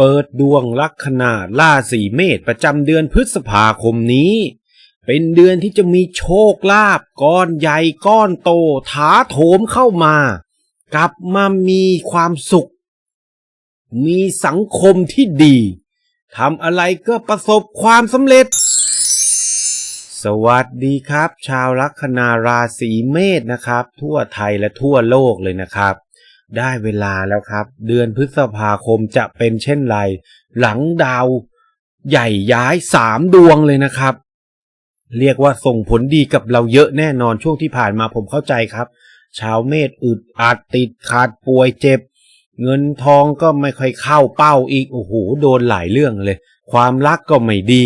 เปิดดวงลัคนาราศีเมษประจำเดือนพฤษภาคมนี้ เป็นเดือนที่จะมีโชคลาภก้อนใหญ่ก้อนโตถาโถมเข้ามา กลับมามีความสุข มีสังคมที่ดีทำอะไรก็ประสบความสำเร็จ สวัสดีครับ ชาวลัคนาราศีเมษนะครับ ทั่วไทยและทั่วโลกเลยนะครับ ได้เวลาแล้วครับ เดือนพฤษภาคมจะเป็นเช่นไร หลังดาวใหญ่ย้ายสามดวงเลยนะครับ เรียกว่าส่งผลดีกับเราเยอะแน่นอนช่วงที่ผ่านมาผมเข้าใจครับ ชาวเมษอึดอัดติดขาดป่วยเจ็บ เงินทองก็ไม่ค่อยเข้าเป้าอีกโอ้โหโดนหลายเรื่องเลย ความรักก็ไม่ดี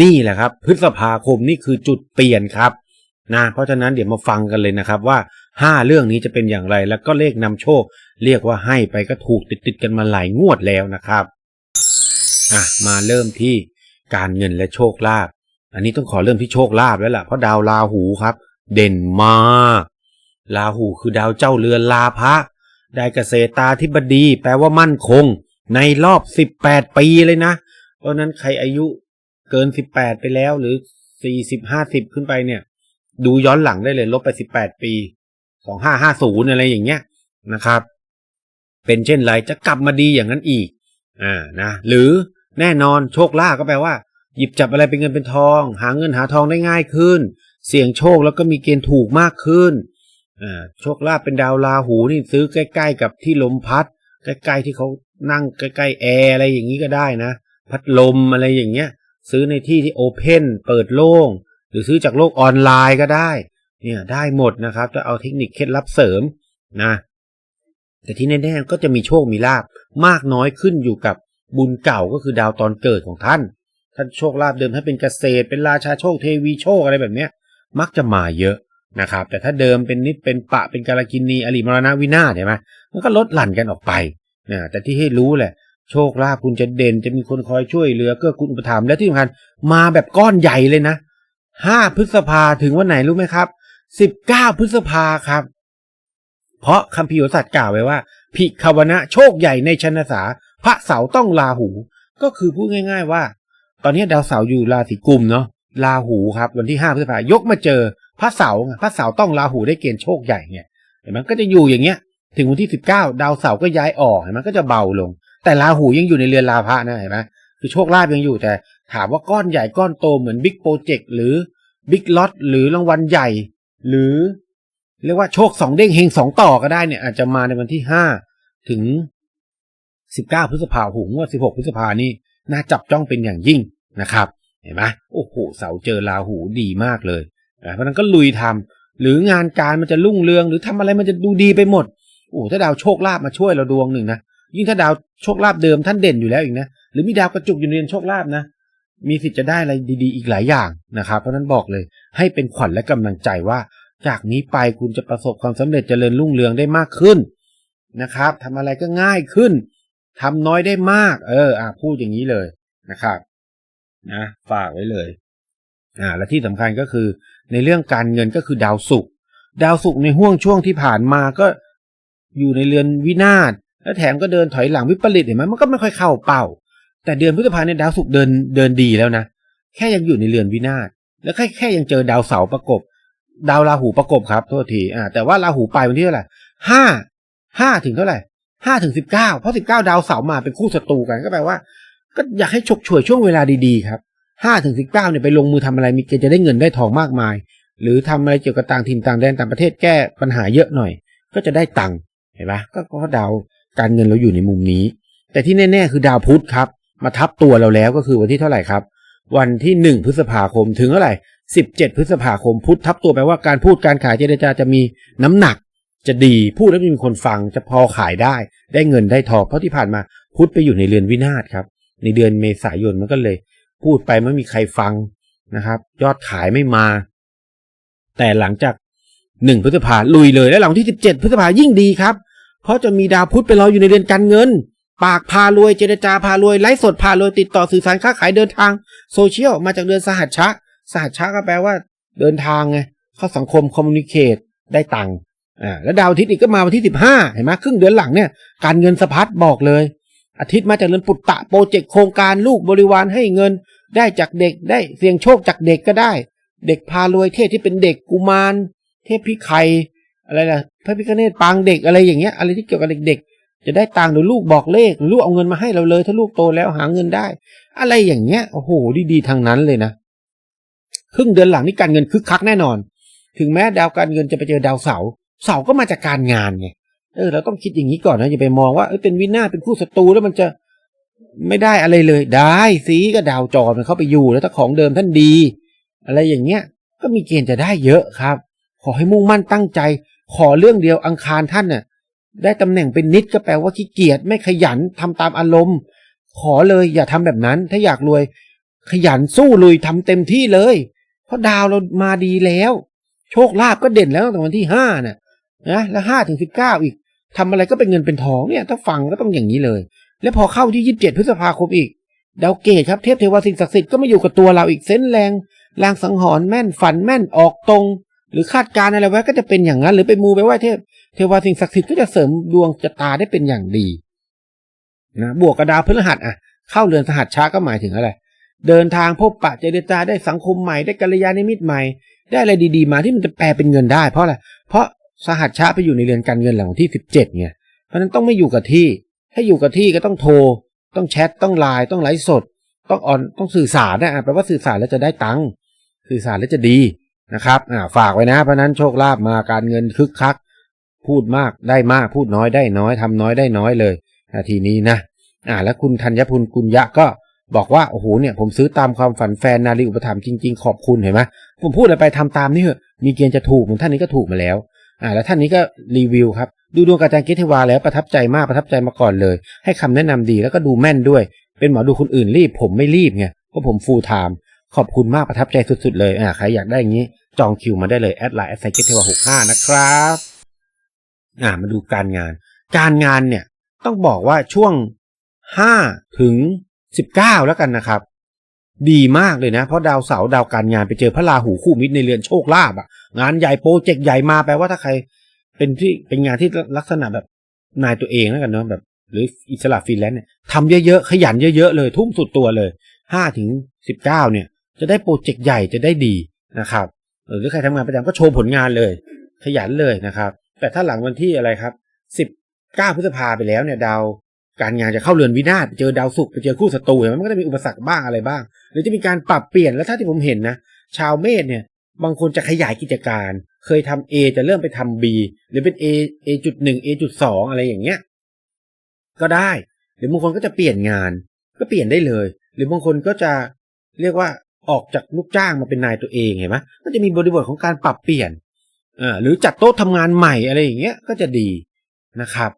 นี่แหละครับ พฤษภาคมนี่คือจุดเปลี่ยนครับนะเพราะฉะนั้นเดี๋ยวมาฟังกันเลยนะครับว่า ห้าเรื่องนี้จะเป็นอย่างไร แล้วก็เลขนำโชค เรียกว่าให้ไปก็ถูกติดติดๆกันมาหลายงวดแล้วนะครับอะมาเริ่มที่การเงินและโชคลาภอันนี้ต้องขอเริ่มที่โชคลาภแล้วล่ะเพราะดาวราหูครับ เด่นมากราหูคือดาวเจ้าเรือนลาภะได้เกษตราธิบดี แปลว่ามั่นคง ในรอบสิบแปดปีเลยนะ เพราะนั้นใครอายุเกินสิบแปดไปแล้วหรือสี่สิบห้าสิบขึ้นไปเนี่ย ดูย้อนหลังได้เลยลบไปสิบแปดปี สองห้าห้าศูนย์อะไรอย่างเงี้ยนะครับ เป็นเช่นไรจะกลับมาดีอย่างนั้นอีกอ่านะหรือแน่นอนโชคลาภก็แปลว่า หยิบจับอะไรเป็นเงินเป็นทอง หาเงินหาทองได้ง่ายขึ้น เสี่ยงโชคแล้วก็มีเกณฑ์ถูกมากขึ้นอ่าโชคลาภเป็นดาวราหูนี่ซื้อใกล้ ๆ กับที่ลมพัด ใกล้ๆที่เขานั่งใกล้ๆแอร์อะไรอย่างนี้ก็ได้นะ พัดลมอะไรอย่างเงี้ย ซื้อในที่ที่โอเพนเปิดโล่ง หรือซื้อจากโลกออนไลน์ก็ได้ เนี่ยได้หมดนะครับจะเอาเทคนิคเคล็ดลับเสริมนะ แต่ที่แน่ๆก็จะมีโชคมีลาบมากน้อยขึ้นอยู่กับบุญเก่าก็คือดาวตอนเกิดของท่าน ท่านโชคลาภเดิมถ้าเป็นเกษตร เป็นราชาโชคเทวีโชคอะไรแบบเนี้ย มักจะมาเยอะนะครับ แต่ถ้าเดิมเป็นนิดเป็นปะเป็นกาลกินีอริมรณวินาศเห็นไหมมันก็ลดหลั่นกันออกไปนะแต่ที่ให้รู้แหละ โชคลาภคุณจะเด่นจะมีคนคอยช่วยเหลือเกื้อกูลอุปถัมภ์และที่สำคัญมาแบบก้อนใหญ่เลยนะห้าพฤษภาถึงวันไหนรู้ไหมครับ สิบเก้าพฤษภาครับ เพราะคัมภีร์โหราศาสตร์กล่าวไว้ว่าพิคาวนะโชคใหญ่ในชนสาพระเสาต้องลาหู ก็คือพูดง่าย ๆว่า ตอนนี้ดาวเสาอยู่ราศีกุมเนาะลาหูครับ วันที่ห้าพฤษภายกมาเจอพระเสาพระเสาต้องลาหูได้เกณฑ์โชคใหญ่เนี่ยเห็นไหมก็จะอยู่อย่างเงี้ย ถึงวันที่สิบเก้าดาวเสาก็ย้ายออกเห็นไหมก็จะเบาลง แต่ลาหูยังอยู่ในเรือนลาภะนะเห็นไหมคือโชคลาภยังอยู่แต่ถามว่าก้อนใหญ่ก้อนโตเหมือนบิ๊กโปรเจกต์หรือบิ๊กล็อตหรือรางวัลใหญ่ หรือเรียกว่าโชคสองเด้งเฮงสองต่อก็ได้เนี่ย อาจจะมาในวันที่ห้าถึงสิบเก้าพฤษภาคมว่าสิบหกพฤษภานี่น่าจับจ้องเป็นอย่างยิ่งนะครับ เห็นไหมโอ้โหเสาเจอราหูดีมากเลยเพราะนั้นก็ลุยทำหรืองานการมันจะรุ่งเรือง หรือทำอะไรมันจะดูดีไปหมดโอ้ถ้าดาวโชคลาภมาช่วยเราดวงหนึ่งนะยิ่งถ้าดาวโชคลาภเดิมท่านเด่นอยู่แล้วอีกนะหรือมีดาวกระจุกอยู่ในเรือนโชคลาภนะ มีสิทธิ์จะได้อะไรดีๆ อีกหลายอย่างนะครับ เพราะนั้นบอกเลย ให้เป็นขวัญและกำลังใจว่า จากนี้ไปคุณจะประสบความสำเร็จเจริญรุ่งเรืองได้มากขึ้นนะครับทำอะไรก็ง่ายขึ้นทำน้อยได้มาก เออ อะพูดอย่างนี้เลยนะครับ นะ ฝากไว้เลย อ่า และที่สำคัญก็คือ ในเรื่องการเงินก็คือดาวศุกร์ดาวศุกร์ในห่วงช่วงที่ผ่านมาก็อยู่ในเรือนวินาศแล้วแถมก็เดินถอยหลังวิปริตเห็นไหมมันก็ไม่ค่อยเข้าเป้า แต่เดือนพฤษภาเนี่ยดาวศุกร์เดินเดินดีแล้วนะแค่ยังอยู่ในเรือนวินาศแล้วแค่แค่ยังเจอดาวเสาร์ประกบ ดาวราหูประกบครับโทษทีอ่าแต่ว่าราหูไปวันที่เท่าไหร่ห้าห้าถึงเท่าไหร่ห้าถึงสิบเก้าเพราะสิบเก้าดาวเสาร์มาเป็นคู่ศัตรูกันก็แปลว่า ก็อยากให้ฉกฉวยช่วงเวลาดีๆครับห้าถึงสิบเก้าเนี่ยไปลงมือทำอะไรมีเกณฑ์จะได้เงินได้ทองมากมาย หรือทำอะไรเกี่ยวกับต่างถิ่นต่างแดนต่างประเทศแก้ปัญหาเยอะหน่อย ก็จะได้ตังค์เห็นปะก็เพราะดาวการเงินเราอยู่ในมุมนี้ แต่ที่แน่ ๆ คือดาวพุธครับ มาทับตัวเราแล้วก็คือวันที่เท่าไหร่ครับ วันที่หนึ่งพฤษภาคมถึงเท่าไหร่สิบเจ็ดพฤษภาคมพุธทับตัวแปลว่าการพูดการขายเจรจาจะมีน้ำหนัก จะดีพูดแล้วมีคนฟังจะพอขายได้ ได้เงินได้ทองเพราะที่ผ่านมาพุธไปอยู่ในเรือนวินาศครับในเดือนเมษายนมันก็เลย พูดไปไม่มีใครฟังนะครับ ยอดขายไม่มา แต่หลังจากหนึ่งพฤษภาลุยเลยและหลังที่สิบเจ็ดพฤษภายิ่งดีครับ เพราะจะมีดาวพุธไปรออยู่ในเรือนการเงิน ปากพารวยเจรจาพารวยไลฟ์สดพารวยติดต่อสื่อสารค้าขายเดินทางโซเชียลมาจากเดือนสหัสชะ สหัสชะก็แปลว่า เดินทางไงเข้าสังคมคอมมูนิเคตได้ตังค์อ่าแล้วดาวอาทิตย์อีกก็มาวันที่สิบห้าเห็นไหมครึ่งเดือนหลังเนี่ยการเงินสะพัดบอกเลย อาทิตย์มาจากเรือนปุตตะโปรเจกต์โครงการลูกบริวารให้เงินได้จากเด็กได้เสี่ยงโชคจากเด็กก็ได้ เด็กพารวยเทพที่เป็นเด็กกุมาร เทพพิไข่อะไรล่ะพระพิฆเนศปางเด็กอะไรอย่างเงี้ยอะไรที่เกี่ยวกับเด็กๆ จะได้ตังค์หรือลูกบอกเลขลูกเอาเงินมาให้เราเลย ถ้าลูกโตแล้วหาเงินได้ อะไรอย่างเงี้ยโอ้โหดีๆทางนั้นเลยนะครึ่งเดือนหลังนี่การเงินคึกคักแน่นอน ถึงแม้ดาวการเงินจะไปเจอดาวเสาเสาก็มาจากการงานไงเออเราต้องคิดอย่างนี้ก่อนนะอย่าไปมองว่าเออเป็นวินาศเป็นคู่ศัตรูแล้วมันจะไม่ได้อะไรเลย ได้สิก็ดาวจรมันเข้าไปอยู่แล้วถ้าของเดิมท่านดี อะไรอย่างเงี้ย ก็มีเกณฑ์จะได้เยอะครับ ขอให้มุ่งมั่นตั้งใจ ขอเรื่องเดียวอังคารท่านน่ะ ได้ตำแหน่งเป็นนิดก็แปลว่าขี้เกียจไม่ขยันทำตามอารมณ์ ขอเลยอย่าทำแบบนั้น ถ้าอยากรวย ขยันสู้ลุยทำเต็มที่เลย เพราะดาวเรามาดีแล้ว โชคลาภก็เด่นแล้วตั้งแต่วันที่ห้าน่ะนะแล้วห้าถึงสิบเก้าอีกทำอะไรก็เป็นเงินเป็นทองเนี่ยถ้าฟังก็ต้องอย่างนี้เลย แล้วพอเข้าที่ยี่สิบเจ็ดพฤษภาคมอีกดาวเกตครับเทพเทวสิ่งศักดิ์สิทธิ์ก็มาอยู่กับตัวเราอีกเส้นแรงลางสังหรณ์แม่นฝันแม่นออกตรง หรือคาดการณ์อะไรไว้ก็จะเป็นอย่างนั้น หรือไปมูไปไหว้เทพ เทวาสิ่งศักดิ์สิทธิ์ก็จะเสริมดวงชะตาได้เป็นอย่างดีนะบวกกับดาวพฤหัสอะ เข้าเรือนสหัสช้าก็หมายถึงอะไร เดินทางพบปะเจรจาได้สังคมใหม่ได้กัลยาณมิตรใหม่ ได้อะไรดีๆ มาที่มันจะแปลเป็นเงินได้เพราะอะไรเพราะสหัสช้าไปอยู่ในเรือนการเงินหลังที่สิบเจ็ดไงเพราะนั้นต้องไม่อยู่กับที่ ถ้าอยู่กับที่ก็ต้องโทร ต้องแชทต้องไลน์ต้องไลฟ์สด ต้องออนต้องสื่อสารนะแปลว่าสื่อสารแล้วจะได้ตังค์สื่อสารแล้วจะดีนะครับอ่าฝากไว้นะเพราะนั้นโชคลาภมาการเงินคึกคัก พูดมากได้มากพูดน้อยได้น้อยทำน้อยได้น้อยเลยนาทีนี้นะอ่าแล้วคุณธัญพุลกุลยะก็บอกว่าโอ้โหเนี่ยผมซื้อตามความฝันแฟนนาลีอุปถัมภ์จริง ๆ ขอบคุณเห็นไหมผมพูดอะไรไปทำตามนี่เหอะมีเกณฑ์จะถูกเหมือนท่านนี้ก็ถูกมาแล้วอ่าแล้วท่านนี้ก็รีวิวครับดูดวงกับอาจารย์เกตเทวาแล้วประทับใจมากประทับใจมาก่อนเลย ให้คำแนะนำดีแล้วก็ดูแม่นด้วย เป็นหมอดูคนอื่นรีบ ผมไม่รีบไงเพราะผมฟูลไทม์ขอบคุณมากประทับใจสุดๆเลยอ่าใครอยากได้อย่างนี้ จองคิวมาได้เลยแอดไลน์แอดไซเกตเทวาหกห้านะครับ อ่ามาดูการงาน การงานเนี่ยต้องบอกว่าช่วงห้าถึงสิบเก้าแล้วกันนะครับ ดีมากเลยนะ เพราะดาวเสาร์ดาวการงานไปเจอพระราหูคู่มิตรในเรือนโชคลาภอะงานใหญ่โปรเจกต์ใหญ่มาแปลว่าถ้าใคร เป็นที่เป็นงานที่ลักษณะแบบนายตัวเองแล้วกันเนาะแบบ หรืออิสระฟรีแลนซ์เนี่ยทำเยอะๆขยันเยอะๆเลยทุ่มสุดตัวเลยห้าถึงสิบเก้าเนี่ย จะได้โปรเจกต์ใหญ่จะได้ดีนะครับหรือใครทำงานประจำก็โชว์ผลงานเลย ขยันเลยนะครับ แต่ถ้าหลังวันที่อะไรครับสิบเก้าพฤษภาไปแล้วเนี่ยดาวการงานจะเข้าเรือนวินาศไปเจอดาวศุกร์ไปเจอคู่ศัตรูเห็นไหมมันก็จะมีอุปสรรคบ้างอะไรบ้าง หรือจะมีการปรับเปลี่ยนแล้วถ้าที่ผมเห็นนะ ชาวเมษเนี่ยบางคนจะขยายกิจการ เคยทำ A จะเริ่มไปทำ B หรือเป็น A A จุดหนึ่ง A จุดสองอะไรอย่างเงี้ยก็ได้ หรือบางคนก็จะเปลี่ยนงาน ก็เปลี่ยนได้เลย หรือบางคนก็จะเรียกว่าออกจากลูกจ้างมาเป็นนายตัวเองเห็นไหมก็จะมีบริบทของการปรับเปลี่ยน อ่าหรือจัดโต๊ะทำงานใหม่อะไรอย่างเงี้ยก็จะดีนะครับ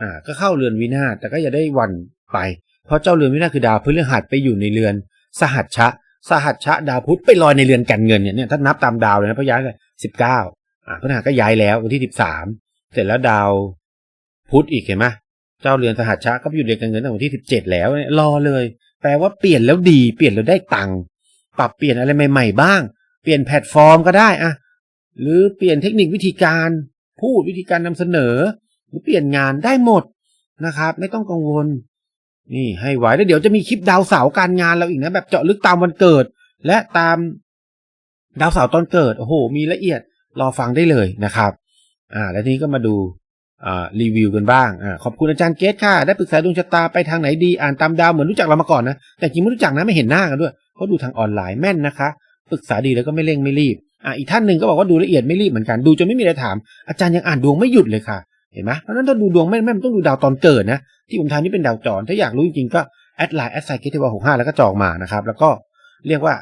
อ่าก็เข้าเรือนวินาศแต่ก็อย่าได้วันไป เพราะเจ้าเรือนวินาศคือดาวพฤหัสไปอยู่ในเรือน สหัชชะ สหัชชะ ดาวพุธไปลอยในเรือนการเงินเนี่ยเนี่ยถ้านับตามดาวเลยนะพระย้ายเลยสิบเก้าอ่าพฤหัสก็ย้ายแล้ววันที่สิบสามเสร็จแล้วดาวพุธอีกเห็นไหมเจ้าเรือนสหัชชะก็ไปอยู่เรือนการเงินตั้งแต่วันที่สิบเจ็ดแล้วเนี่ยรอเลย แปลว่าเปลี่ยนแล้วดีเปลี่ยนแล้วได้ตังค์ปรับเปลี่ยนอะไรใหม่ ๆ บ้าง เปลี่ยนแพลตฟอร์มก็ได้อะ หรือเปลี่ยนเทคนิควิธีการพูดวิธีการนำเสนอ หรือเปลี่ยนงานได้หมดนะครับ ไม่ต้องกังวล นี่ให้ไว้แล้วเดี๋ยวจะมีคลิปดาวเสาการงานเราอีกนะ แบบเจาะลึกตามวันเกิด และตามดาวเสาตอนเกิดโอ้โห มีละเอียดรอฟังได้เลยนะครับ อ่า แล้วทีนี้ก็มาดูอ่ารีวิวกันบ้างอ่าขอบคุณอาจารย์เกตค่ะ ได้ปรึกษาดวงชะตาไปทางไหนดี อ่านตามดาวเหมือนรู้จักเรามาก่อนนะ แต่จริงไม่รู้จักนะ ไม่เห็นหน้ากันด้วย เพราะดูทางออนไลน์แม่นนะคะ ปรึกษาดีแล้วก็ไม่เร่งไม่รีบ อ่าอีกท่านหนึ่งก็บอกว่าดูละเอียดไม่รีบเหมือนกันดูจนไม่มีอะไรถาม อาจารย์ยังอ่านดวงไม่หยุดเลยค่ะเห็นไหมเพราะนั้นถ้าดูดวงแม่แม่ต้องดูดาวตอนเกิดนะที่ผมทำนี่เป็นดาวจรถ้าอยากรู้จริงๆก็แอดไลน์แอดไซเกตเทวหกห้าแล้วก็จองมานะครับ แล้วก็เรียกว่า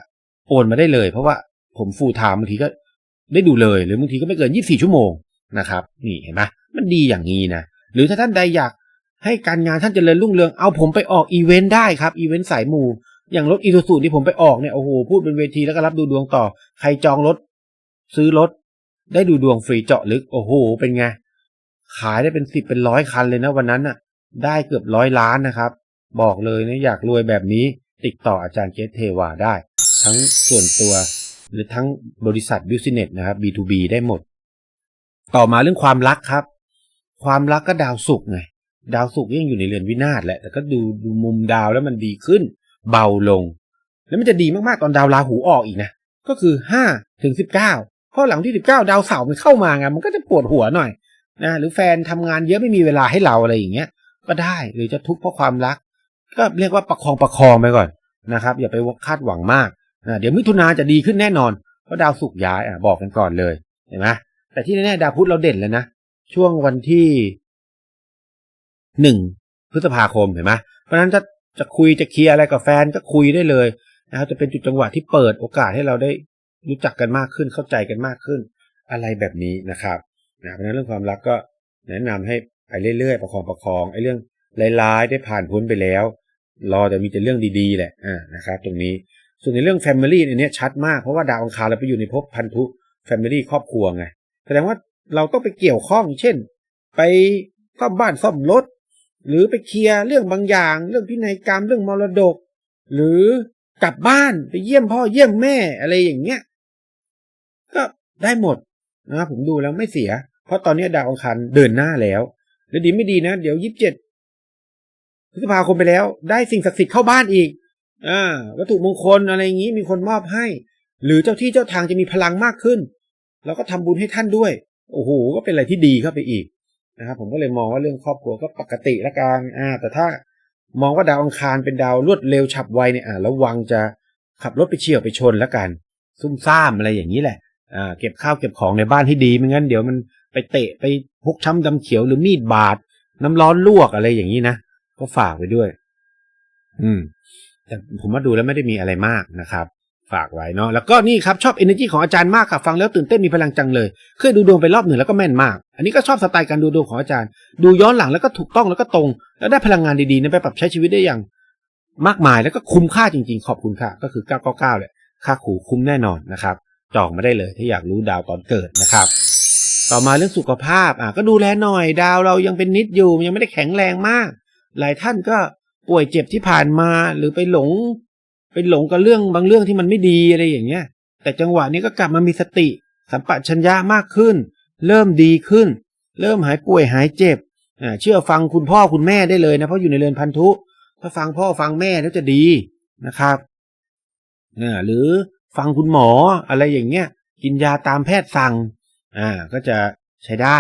โอนมาได้เลย เพราะว่าผมฟูลไทม์บางทีก็ได้ดูเลย หรือบางทีก็ไม่เกิน 24 ชั่วโมงนะครับนี่เห็นไหมมันดีอย่างนี้นะหรือถ้าท่านใดอยากให้การงานท่านเจริญรุ่งเรืองเอาผมไปออกอีเวนต์ได้ครับอีเวนต์สายมูอย่างรถอีซูซูที่ผมไปออกเนี่ยโอ้โหพูดเป็นเวทีแล้วก็รับดูดวงต่อ ใครจองรถ ซื้อรถ ได้ดูดวงฟรีเจาะลึก โอ้โห เป็นไง ขายได้เป็นสิบเป็นร้อยคันเลยนะวันนั้นน่ะ ได้เกือบร้อยล้านนะครับ บอกเลยนะอยากรวยแบบนี้ ติดต่ออาจารย์เกตเทวาได้ ทั้งส่วนตัว หรือทั้งบริษัทบิสเนสนะครับ B2B ได้หมด ต่อมาเรื่องความรักครับ ความรักก็ดาวศุกร์ไงดาวศุกร์ยังอยู่ในเรือนวินาศแหละ แต่ก็ดูดูมุมดาวแล้วมันดีขึ้น เบาลง แล้วมันจะดีมากๆตอนดาวราหูออกอีกนะ ก็คือห้าถึงสิบเก้า พราะหลังที่สิบเก้าดาวเสาร์มันเข้ามาไงมันก็จะปวดหัวหน่อยนะหรือแฟนทำงานเยอะไม่มีเวลาให้เราอะไรอย่างเงี้ย ก็ได้หรือจะทุกข์เพราะความรัก ก็เรียกว่าประคองประคองไปก่อนนะครับอย่าไปคาดหวังมากนะเดี๋ยวมิถุนาจะดีขึ้นแน่นอนเพราะดาวศุกร์ย้ายอะบอกกันก่อนเลยเห็นไหมแต่ที่แน่ๆดาวพุธเราเด่นแล้วนะช่วงวันที่หนึ่งพฤษภาคมเห็นไหมเพราะฉะนั้นถ้าจะคุยจะเคลียร์อะไรกับแฟนก็คุยได้เลยนะครับจะเป็นจุดจังหวะที่เปิดโอกาสให้เราได้ รู้จักกันมากขึ้นเข้าใจกันมากขึ้น อะไรแบบนี้นะครับนะเพราะฉะนั้นเรื่องความรักก็แนะนำให้ไปเรื่อยๆประคองประคองไอ้เรื่องร้ายๆได้ผ่านพ้นไปแล้ว รอแต่มีแต่เรื่องดีๆแหละอ่านะครับ ตรงนี้ส่วนในเรื่อง Family อันนี้ชัดมากเพราะว่าดาวอังคารเราไปอยู่ในภพพันธุ Family ครอบครัวไงแสดงว่าเราต้องไปเกี่ยวข้อง เช่น ไปซ่อมบ้านซ่อมรถ หรือไปเคลียร์เรื่องบางอย่าง เรื่องพินัยกรรมเรื่องมรดก หรือกลับบ้านไปเยี่ยมพ่อเยี่ยมแม่อะไรอย่างเงี้ย ก็ได้หมดนะผมดูแล้วไม่เสีย เพราะตอนนี้ดาวอังคารเดินหน้าแล้วแล้วดีไม่ดีนะ เดี๋ยวยี่สิบเจ็ดพฤษภาคมไปแล้ว ได้สิ่งศักดิ์สิทธิ์เข้าบ้านอีก อ่า วัตถุมงคลอะไรอย่างนี้มีคนมอบให้ หรือเจ้าที่เจ้าทางจะมีพลังมากขึ้น แล้วก็ทำบุญให้ท่านด้วย โอ้โห ก็เป็นอะไรที่ดีเข้าไปอีกนะครับผมก็เลยมองว่าเรื่องครอบครัวก็ปกติละกันอ่า แต่ถ้ามองว่าดาวอังคารเป็นดาวรวดเร็วฉับไวเนี่ยอ่าระวังจะขับรถไปเฉี่ยวไปชนละกัน ซุ่มซ่ามอะไรอย่างนี้แหละ เก็บข้าวเก็บของในบ้านให้ดีไม่งั้นเดี๋ยวมันไปเตะไปพกช้ำดำเขียวหรือมีดบาด น้ำร้อนลวกอะไรอย่างนี้นะก็ฝากไว้ด้วย อืม แต่ผมมาดูแล้วไม่ได้มีอะไรมากนะครับ ฝากไว้เนาะแล้วก็นี่ครับชอบ energy ของอาจารย์มากค่ะฟังแล้วตื่นเต้นมีพลังจังเลย เคยดูดวงไปรอบหนึ่งแล้วก็แม่นมาก อันนี้ก็ชอบสไตล์การดูดวงของอาจารย์ ดูย้อนหลังแล้วก็ถูกต้องแล้วก็ตรง แล้วได้พลังงานดีๆนไปปรับใช้ชีวิตได้อย่าง มากมายแล้วก็คุ้มค่าจริง ๆ ขอบคุณค่ะ ก็คือ 999แหละค่าขู่คุ้มแน่นอนนะครับ จองมาได้เลย ถ้าอยากรู้ดาวตอนเกิดนะครับ ต่อมาเรื่องสุขภาพอะก็ดูแลหน่อยดาวเรายังเป็นนิดอยู่ยังไม่ได้แข็งแรงมาก หลายท่านก็ป่วยเจ็บที่ผ่านมาหรือไปหลง ไปหลงกับเรื่องบางเรื่องที่มันไม่ดีอะไรอย่างเงี้ย แต่จังหวะนี้ก็กลับมามีสติ สัมปชัญญะมากขึ้น เริ่มดีขึ้น เริ่มหายป่วยหายเจ็บอ่าเชื่อฟังคุณพ่อคุณแม่ได้เลยนะเพราะอยู่ในเรือนพันธุถ้าฟังพ่อฟังแม่แล้วจะดีนะครับอ่าหรือ ฟังคุณหมออะไรอย่างเงี้ย กินยาตามแพทย์สั่ง อ่า ก็จะใช้ได้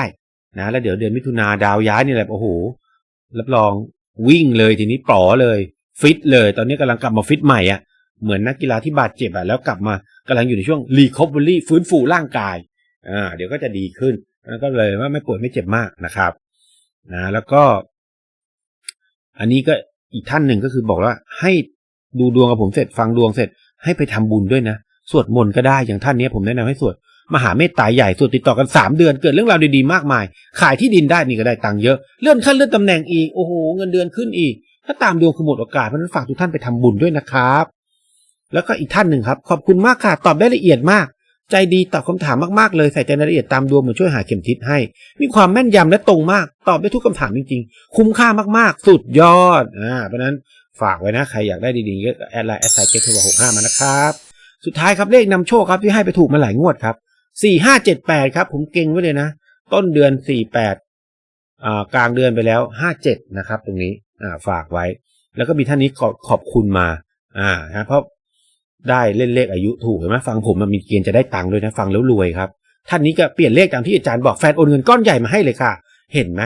นะ แล้วเดี๋ยวเดือนมิถุนาดาวย้ายนี่แหละโอ้โห รับรองวิ่งเลยทีนี้ปลอเลย ฟิตเลย ตอนนี้กำลังกลับมาฟิตใหม่อะ เหมือนนักกีฬาที่บาดเจ็บอะแล้วกลับมากำลังอยู่ในช่วงรีคอ v เ r y ฟื้นฟูร่างกาย อ่า เดี๋ยวก็จะดีขึ้นแล้วก็เลยว่าไม่ปวยไม่เจ็บมากนะครับ นะ แล้วก็ อันนี้ก็อีกท่านหนึ่งก็คือบอกว่าให้ดูดวงกับผมเสร็จฟังดวงเสร็จ ให้ไปทำบุญด้วยนะ สวดมนต์ก็ได้อย่างท่านนี้ผมแนะนำให้สวดมหาเมตตาใหญ่สวดติดต่อกัน 3 เดือนเกิดเรื่องราวดีๆมากมาย ขายที่ดินได้นี่ก็ได้ตังค์เยอะเลื่อนขั้นเลื่อนตำแหน่งอีกโอ้โหเงินเดือนขึ้นอีก ถ้าตามดวงคือหมดโอกาสเพราะนั้นฝากทุกท่านไปทำบุญด้วยนะครับ แล้วก็อีกท่านหนึ่งครับ ขอบคุณมากค่ะตอบได้ละเอียดมาก ใจดีตอบคำถามมากๆเลยใส่ใจรายละเอียดตามดวงเหมือนช่วยหาเข็มทิศให้ มีความแม่นยำและตรงมาก ตอบได้ทุกคำถามจริงๆ คุ้มค่ามากๆ สุดยอดอ่าเพราะนั้น ฝากไว้นะ ใครอยากได้ดีๆก็แอดไลน์แอดไซเก็ตโทรหกห้ามานะครับ สุดท้ายครับเลขนำโชคครับที่ให้ไปถูกมาหลายงวดครับสี่ห้าเจ็ดแปดครับ ผมเก่งไว้เลยนะ ต้นเดือนสี่แปดอ่ากลางเดือนไปแล้วห้าเจ็ดนะครับ ตรงนี้อ่าฝากไว้ แล้วก็มีท่านนี้ขอขอบคุณมา อ่านะเพราะได้เล่นเลขอายุถูกเห็นไหมฟังผมมันมีเกณฑ์จะได้ตังค์ด้วยนะ ฟังแล้วรวยครับ ท่านนี้ก็เปลี่ยนเลขตามที่อาจารย์บอกแฟนโอนเงินก้อนใหญ่มาให้เลยค่ะ เห็นไหม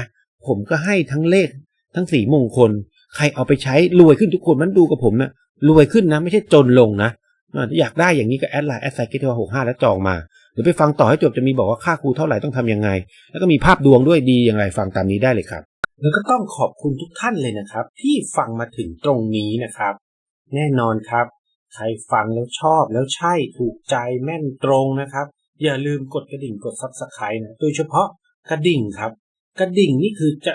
ผมก็ให้ทั้งเลขทั้งสีมงคล ใครเอาไปใช้รวยขึ้นทุกคนมันดูกับผมนะรวยขึ้นนะไม่ใช่จนลงนะอยากได้อย่างนี้ก็แอดไลน์แอดไซเกตหกห้าแล้วจองมา หรือไปฟังต่อให้จบจะมีบอกว่าค่าครูเท่าไหร่ต้องทำยังไง แล้วก็มีภาพดวงด้วยดีอย่างไรฟังตามนี้ได้เลยครับ แล้วก็ต้องขอบคุณทุกท่านเลยนะครับ ที่ฟังมาถึงตรงนี้นะครับ แน่นอนครับ ใครฟังแล้วชอบแล้วใช่ถูกใจแม่นตรงนะครับ อย่าลืมกดกระดิ่งกดซับสไครต์นะโดยเฉพาะกระดิ่งครับ กระดิ่งนี่คือจะ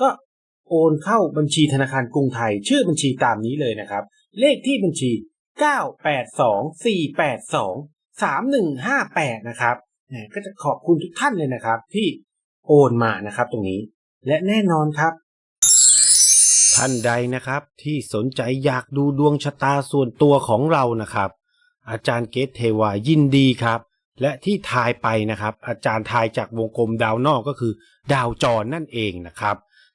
ก็โอนเข้าบัญชีธนาคารกรุงไทย ชื่อบัญชีตามนี้เลยนะครับ เลขที่บัญชี 982-482-3158 นะครับก็จะขอบคุณทุกท่านเลยนะครับ ที่โอนมานะครับตรงนี้ และแน่นอนครับ ท่านใดนะครับ ที่สนใจอยากดูดวงชะตาส่วนตัวของเรานะครับ อาจารย์เกตเทวายินดีครับ และที่ทายไปนะครับ อาจารย์ทายจากวงกลมดาวนอกก็คือ ดาวจรนั่นเองนะครับ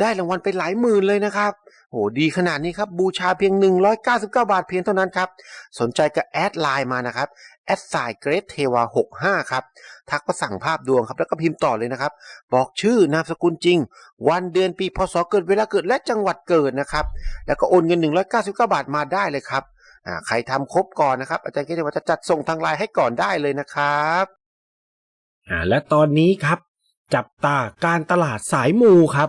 ได้รางวัลไปหลายหมื่นเลยนะครับโหดีขนาดนี้ครับ บูชาเพียง 199 บาทเพียงเท่านั้นครับ สนใจก็แอดไลน์มานะครับแอดไซเกรดเทวา65 ครับ ทักมาสั่งภาพดวงครับ แล้วก็พิมพ์ต่อเลยนะครับ บอกชื่อนามสกุลจริง วันเดือนปีพศเกิดเวลาเกิดและจังหวัดเกิดนะครับ แล้วก็โอนเงิน 199 บาทมาได้เลยครับใครทำครบก่อนนะครับ อาจารย์เกรดเทวาจะจัดส่งทางไลน์ให้ก่อนได้เลยนะครับและตอนนี้ครับ จับตาการตลาดสายมูครับ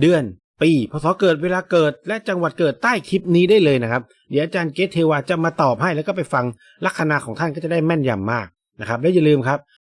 เดือน ปีพศเกิดเวลาเกิด และจังหวัดเกิดใต้คลิปนี้ได้เลยนะครับ เดี๋ยวอาจารย์เกตเทวาจะมาตอบให้แล้วก็ไปฟังลัคนาของท่านก็จะได้แม่นยำมากนะครับและอย่าลืมครับ